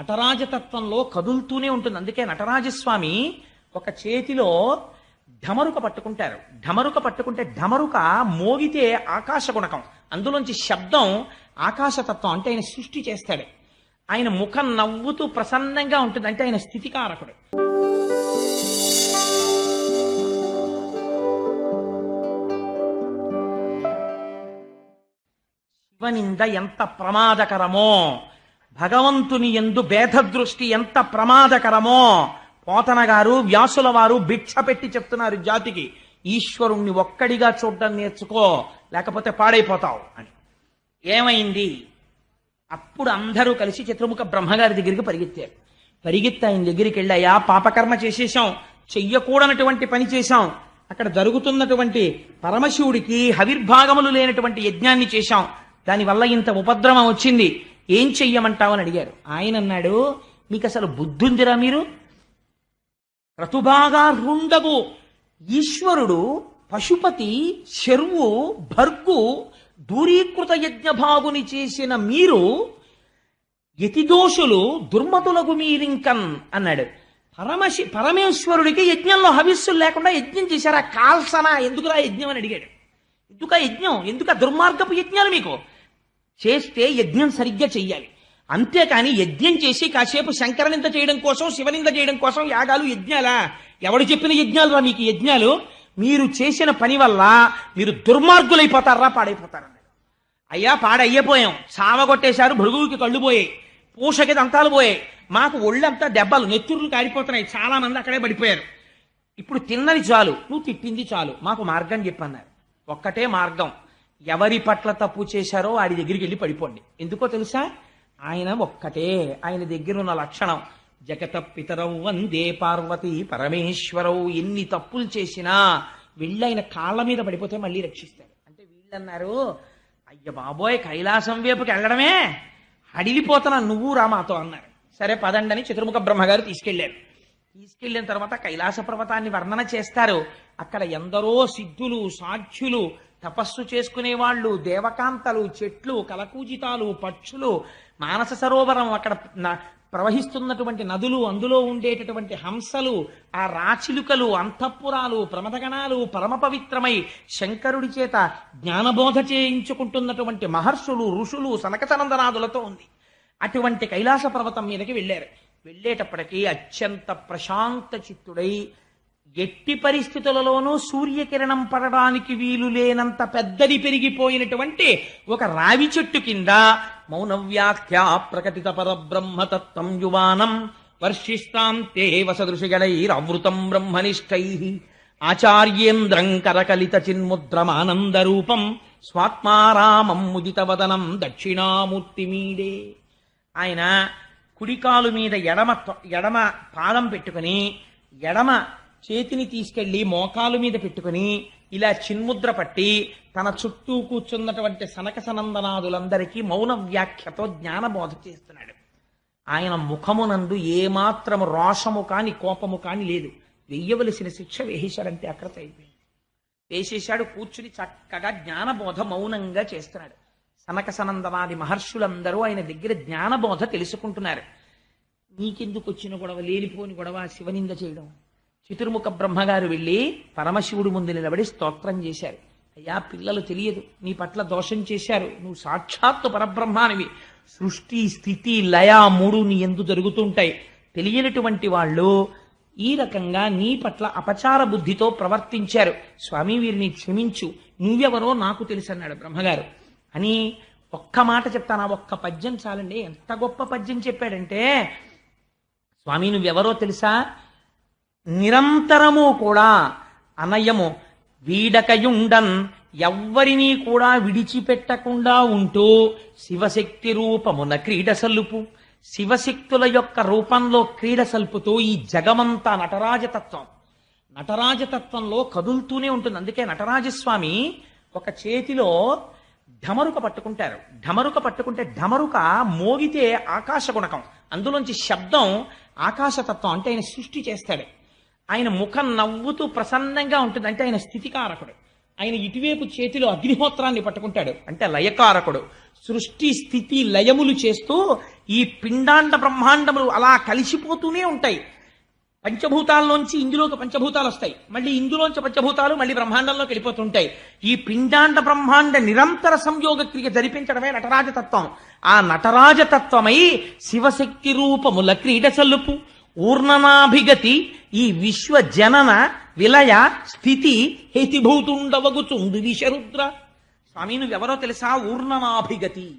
నటరాజతత్వంలో కదులుతూనే ఉంటుంది. అందుకే నటరాజస్వామి ఒక చేతిలో ఢమరుక పట్టుకుంటారు. ఢమరుక పట్టుకుంటే ఢమరుక మోగితే ఆకాశ గుణకం అందులోంచి శబ్దం ఆకాశతత్వం అంటే ఆయన సృష్టి చేస్తాడు. ఆయన ముఖం నవ్వుతూ ప్రసన్నంగా ఉంటుంది. అంటే ఆయన స్థితికారకుడు. శివనింద ఎంత ప్రమాదకరమో! భగవంతుని ఎందు భేదదృష్టి ఎంత ప్రమాదకరమో పోతన గారు వ్యాసుల వారు భిక్ష పెట్టి చెప్తున్నారు జాతికి. ఈశ్వరుణ్ణి ఒక్కడిగా చూడడం నేర్చుకో లేకపోతే పాడైపోతావు అని. ఏమైంది? అప్పుడు అందరూ కలిసి చతుర్ముఖ బ్రహ్మగారి దగ్గరికి పరిగెత్తారు పరిగెత్తి ఆయన దగ్గరికి వెళ్ళాయా పాపకర్మ చేసేసాం చెయ్యకూడనటువంటి పని చేశాం. అక్కడ జరుగుతున్నటువంటి పరమశివుడికి హవిర్భాగములు లేనటువంటి యజ్ఞాన్ని చేశాం. దానివల్ల ఇంత ఉపద్రవం వచ్చింది. ఏం చెయ్యమంటావు అని అడిగారు. ఆయన అన్నాడు మీకు అసలు బుద్ధుందిరా మీరు? రతుబాగా రుండగు ఈశ్వరుడు పశుపతి శర్వు భర్గు దూరీకృత యజ్ఞభాగుని చేసిన మీరు యతిదోషులు దుర్మతులకు మీరింకన్ అన్నాడు. పరమశి పరమేశ్వరుడికి యజ్ఞంలో హవిస్సులు లేకుండా యజ్ఞం చేశారా? కాల్సన? ఎందుకురా యజ్ఞం అని అడిగాడు. ఎందుక యజ్ఞం? ఎందుక దుర్మార్గపు యజ్ఞాలు మీకు? చేస్తే యజ్ఞం సరిగ్గా చెయ్యాలి. అంతేకాని యజ్ఞం చేసి కాసేపు శంకరనింద చేయడం కోసం శివనింద చేయడం కోసం యాగాలు యజ్ఞాలా? ఎవడు చెప్పిన యజ్ఞాలు రా మీకు యజ్ఞాలు? మీరు చేసిన పని వల్ల మీరు దుర్మార్గులైపోతారా పాడైపోతారన్నాడు అయ్యా పాడయ్యపోయాం. చావగొట్టేశారు భృగువుకి కళ్ళు పోయాయి. పూషకి దంతాలు పోయాయి. మాకు ఒళ్ళంతా దెబ్బలు నెత్తుర్లు కారిపోతున్నాయి. చాలా మంది అక్కడే పడిపోయారు. ఇప్పుడు తిన్నది చాలు. నువ్వు తిట్టింది చాలు. మాకు మార్గం చెప్పన్నారు. ఒక్కటే మార్గం. ఎవరి పట్ల తప్పు చేశారో వాడి దగ్గరికి వెళ్ళి పడిపోండి. ఎందుకో తెలుసా? ఆయన ఒక్కటే. ఆయన దగ్గర ఉన్న లక్షణం జగత పితరం వందే పార్వతి పరమేశ్వరవు ఎన్ని తప్పులు చేసినా వెళ్ళి ఆయన కాళ్ళ మీద పడిపోతే మళ్ళీ రక్షిస్తాడు అంటే వీళ్ళన్నారు అయ్య బాబోయ్ కైలాసం వైపుకి వెళ్ళడమే? అడిలిపోతున్నా నువ్వు రా మాతో అన్నారు. సరే పదండని చతుర్ముఖ బ్రహ్మగారు తీసుకెళ్ళారు తీసుకెళ్ళిన తర్వాత కైలాస పర్వతాన్ని వర్ణన చేస్తారు. అక్కడ ఎందరో సిద్ధులు సాధ్యులు తపస్సు చేసుకునే వాళ్ళు దేవకాంతలు చెట్లు కలకూజితాలు పక్షులు మానస సరోవరం అక్కడ ప్రవహిస్తున్నటువంటి నదులు అందులో ఉండేటటువంటి హంసలు ఆ రాచిలుకలు అంతఃపురాలు ప్రమదగణాలు పరమ పవిత్రమై శంకరుడి చేత జ్ఞానబోధ చేయించుకుంటున్నటువంటి మహర్షులు ఋషులు సనకసనందనాదులతో ఉంది. అటువంటి కైలాస పర్వతం మీదకి వెళ్ళారు. వెళ్ళేటప్పటికీ అత్యంత ప్రశాంత చిత్తుడై ఎట్టి పరిస్థితులలోనూ సూర్యకిరణం పడడానికి వీలు లేనంత పెద్దది పెరిగిపోయినటువంటి ఒక రావి చెట్టు కింద మౌనవ్యాఖ్యా ప్రకటిత పరబ్రహ్మతత్వం యువానం వర్షిస్తాం తే వసదృశిగణైరవృతం బ్రహ్మనిష్టై ఆచార్యేంద్రం కరకలిత చిన్ముద్రమానందరూపం స్వాత్మారామం ముదితవదనం దక్షిణామూర్తిమీడే. ఆయన కుడికాలు మీద ఎడమ ఎడమ పాదం పెట్టుకుని ఎడమ చేతిని తీసుకెళ్ళి మోకాలు మీద పెట్టుకుని ఇలా చిన్ముద్ర పట్టి తన చుట్టూ కూర్చున్నటువంటి సనక సనందనాదులందరికీ మౌన వ్యాఖ్యతో జ్ఞానబోధ చేస్తున్నాడు. ఆయన ముఖమునందు ఏమాత్రము రోషము కాని కోపము కాని లేదు. వెయ్యవలసిన శిక్ష వేసేశాడంటే అక్రత అయిపోయింది. వేసేశాడు కూర్చుని చక్కగా జ్ఞానబోధ మౌనంగా చేస్తున్నాడు. సనక సనందనాది మహర్షులందరూ ఆయన దగ్గర జ్ఞానబోధ తెలుసుకుంటున్నారు. నీకెందుకు వచ్చిన గొడవ? లేనిపోని గొడవ? శివనింద చేయడం? చతుర్ముఖ బ్రహ్మగారు వెళ్ళి పరమశివుడు ముందు నిలబడి స్తోత్రం చేశారు. అయ్యా పిల్లలు తెలియదు. నీ పట్ల దోషం చేశారు. నువ్వు సాక్షాత్తు పరబ్రహ్మానివి. సృష్టి స్థితి లయ మూడు నీ ఎందు జరుగుతుంటాయి. తెలియనటువంటి వాళ్ళు ఈ రకంగా నీ పట్ల అపచార బుద్ధితో ప్రవర్తించారు. స్వామి వీరిని క్షమించు. నువ్వెవరో నాకు తెలుసు అన్నాడు బ్రహ్మగారు. అని ఒక్క మాట చెప్తాను. ఆ ఒక్క పద్యం చాలండి. ఎంత గొప్ప పద్యం చెప్పాడంటే స్వామి నువ్వెవరో తెలుసా? నిరంతరము కూడా అనయము. వీడకయుండన్ ఎవ్వరినీ కూడా విడిచిపెట్టకుండా ఉంటూ శివశక్తి రూపమున క్రీడ సల్లుపు. శివశక్తుల యొక్క రూపంలో క్రీడ సల్పుతూ ఈ జగమంతా నటరాజతత్వం. నటరాజతత్వంలో కదులుతూనే ఉంటుంది. అందుకే నటరాజస్వామి ఒక చేతిలో ఢమరుక పట్టుకుంటారు. ఢమరుక పట్టుకుంటే ఢమరుక మోగితే ఆకాశ గుణకం అందులోంచి శబ్దం ఆకాశతత్వం అంటే ఆయన సృష్టి చేస్తాడు. ఆయన ముఖం నవ్వుతూ ప్రసన్నంగా ఉంటుంది. అంటే ఆయన స్థితికారకుడు. ఆయన ఇటువైపు చేతిలో అగ్నిహోత్రాన్ని పట్టుకుంటాడు. అంటే లయకారకుడు. సృష్టి స్థితి లయములు చేస్తూ ఈ పిండాండ బ్రహ్మాండములు అలా కలిసిపోతూనే ఉంటాయి. పంచభూతాల్లోంచి ఇందులోకి పంచభూతాలు వస్తాయి. మళ్ళీ ఇందులోంచి పంచభూతాలు మళ్ళీ బ్రహ్మాండంలోకి వెళ్ళిపోతుంటాయి. ఈ పిండాండ బ్రహ్మాండ నిరంతర సంయోగ క్రియ జరిపించడమే నటరాజతత్వం. ఆ నటరాజతత్వమై శివశక్తి రూపముల క్రీడ చల్లుపు. ఊర్ణనాభిగతి ఈ విశ్వ జనన విలయ స్థితి హేతిభూతుండవగుచుండు విషరుద్ర. స్వామి నువ్వెవరో తెలుసా? ఊర్ణనాభిగతి.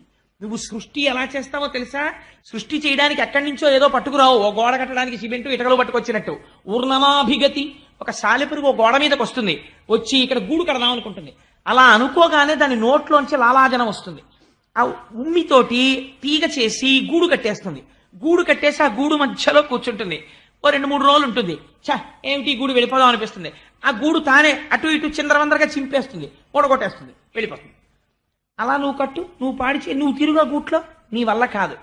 నువ్వు సృష్టి ఎలా చేస్తావో తెలుసా? సృష్టి చేయడానికి ఎక్కడి నుంచో ఏదో పట్టుకురావు. ఓ గోడ కట్టడానికి సిమెంట్ ఇటకలు పట్టుకొచ్చినట్టు. ఊర్ణనాభిగతి ఒక సాలెపురుగు ఓ గోడ మీదకి వస్తుంది. వచ్చి ఇక్కడ గూడు కడదాం అనుకుంటుంది. అలా అనుకోగానే దాని నోట్లోంచి లాలాజనం వస్తుంది. ఆ ఉమ్మితోటి తీగ చేసి గూడు కట్టేస్తుంది. గూడు కట్టేసి ఆ గూడు మధ్యలో కూర్చుంటుంది. ఓ రెండు మూడు రోజులు ఉంటుంది. చా ఏమిటి గూడు వెళ్ళిపోదాం అనిపిస్తుంది. ఆ గూడు తానే అటు ఇటు చిందరవందరగా చింపేస్తుంది. ఓడగొట్టేస్తుంది వెళ్ళిపోతుంది. అలా నువ్వు కట్టు నువ్వు పాడిచి నువ్వు తిరుగా గూట్లో నీ వల్ల కాదు.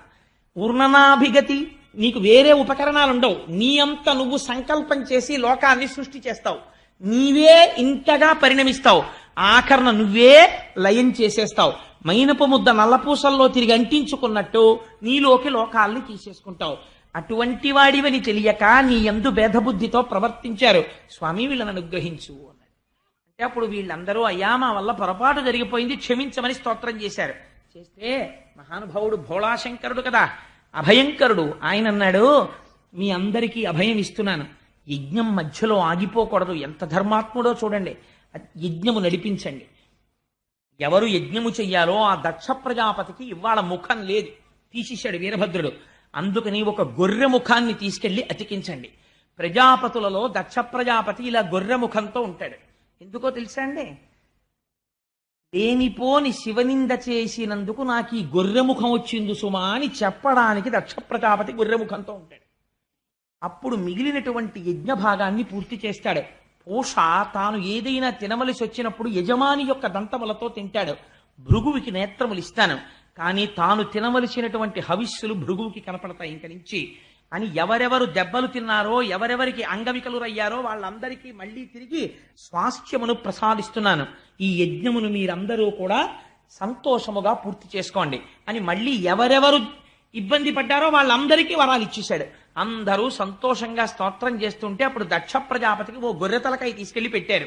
ఉర్ణనాభిగతి నీకు వేరే ఉపకరణాలు ఉండవు నీ అంత నువ్వు సంకల్పం చేసి లోకాన్ని సృష్టి చేస్తావు. నీవే ఇంతగా పరిణమిస్తావు. ఆఖరణ నువ్వే లయం చేసేస్తావు. మైనపు ముద్ద నల్లపూసల్లో తిరిగి అంటించుకున్నట్టు నీలోకి లోకాల్ని తీసేసుకుంటావు. అటువంటి వాడివని తెలియక నీ ఎందు భేదబుద్ధితో ప్రవర్తించారు. స్వామి వీళ్ళని అనుగ్రహించు అన్నాడు. అంటే అప్పుడు వీళ్ళందరూ అయ్యా మా వల్ల పొరపాటు జరిగిపోయింది క్షమించమని స్తోత్రం చేశారు. చేస్తే మహానుభావుడు భోళాశంకరుడు కదా అభయంకరుడు. ఆయన అన్నాడు మీ అందరికీ అభయం ఇస్తున్నాను. యజ్ఞం మధ్యలో ఆగిపోకూడదు. ఎంత ధర్మాత్ముడో చూడండి. యజ్ఞము నడిపించండి. ఎవరు యజ్ఞము చెయ్యాలో ఆ దక్ష ప్రజాపతికి ఇవాళ ముఖం లేదు. తీసేశాడు వీరభద్రుడు. అందుకని ఒక గొర్రె ముఖాన్ని తీసుకెళ్ళి అతికించండి. ప్రజాపతులలో దక్ష ప్రజాపతి ఇలా గొర్రె ముఖంతో ఉంటాడు. ఎందుకో తెలుసా అండి? లేనిపోని శివనింద చేసినందుకు నాకు ఈ గొర్రె ముఖం వచ్చింది సుమా అని చెప్పడానికి దక్ష ప్రజాపతి గొర్రె ముఖంతో ఉంటాడు. అప్పుడు మిగిలినటువంటి యజ్ఞ భాగాన్ని పూర్తి చేస్తాడు. పూష తాను ఏదైనా తినవలసి వచ్చినప్పుడు యజమాని యొక్క దంతములతో తింటాడు. భృగువికి నేత్రములు ఇస్తాను. కానీ తాను తినవలసినటువంటి హవిస్సులు భృగువుకి కనపడతాయి ఇంక నుంచి. అని ఎవరెవరు దెబ్బలు తిన్నారో ఎవరెవరికి అంగవికలురయ్యారో వాళ్ళందరికీ మళ్ళీ తిరిగి స్వాస్థ్యమును ప్రసాదిస్తున్నాను. ఈ యజ్ఞమును మీరందరూ కూడా సంతోషముగా పూర్తి చేసుకోండి. అని మళ్ళీ ఎవరెవరు ఇబ్బంది పడ్డారో వాళ్ళందరికీ వరాలు ఇచ్చేశాడు. అందరూ సంతోషంగా స్తోత్రం చేస్తుంటే అప్పుడు దక్ష ప్రజాపతికి ఓ గొర్రె తలకాయ తీసుకెళ్ళి పెట్టారు.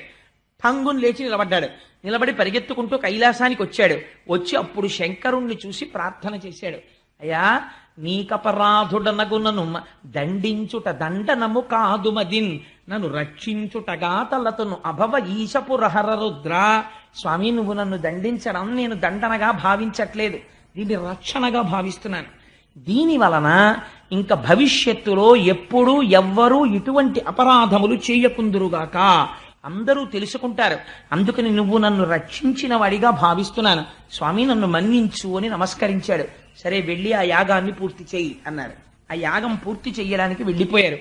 ఠంగును లేచి నిలబడ్డాడు. నిలబడి పరిగెత్తుకుంటూ కైలాసానికి వచ్చాడు. వచ్చి అప్పుడు శంకరుణ్ణి చూసి ప్రార్థన చేశాడు. అయ్యా నీకపరాధుడనగు నన్ను మ- దండించుట దండనము కాదు మదిన్. నన్ను రక్షించుటగా తలతను అభవ ఈశపు రహర రుద్ర. స్వామి నువ్వు నన్ను దండించడం నేను దండనగా భావించట్లేదు. దీన్ని రక్షణగా భావిస్తున్నాను. దీని వలన ఇంకా భవిష్యత్తులో ఎప్పుడూ ఎవ్వరూ ఇటువంటి అపరాధములు చేయకుందురుగాక. అందరూ తెలుసుకుంటారు. అందుకని నువ్వు నన్ను రక్షించిన వాడిగా భావిస్తున్నాను. స్వామి నన్ను మన్నించు అని నమస్కరించాడు. సరే వెళ్ళి ఆ యాగాన్ని పూర్తి చేయి అన్నారు. ఆ యాగం పూర్తి చెయ్యడానికి వెళ్ళిపోయారు.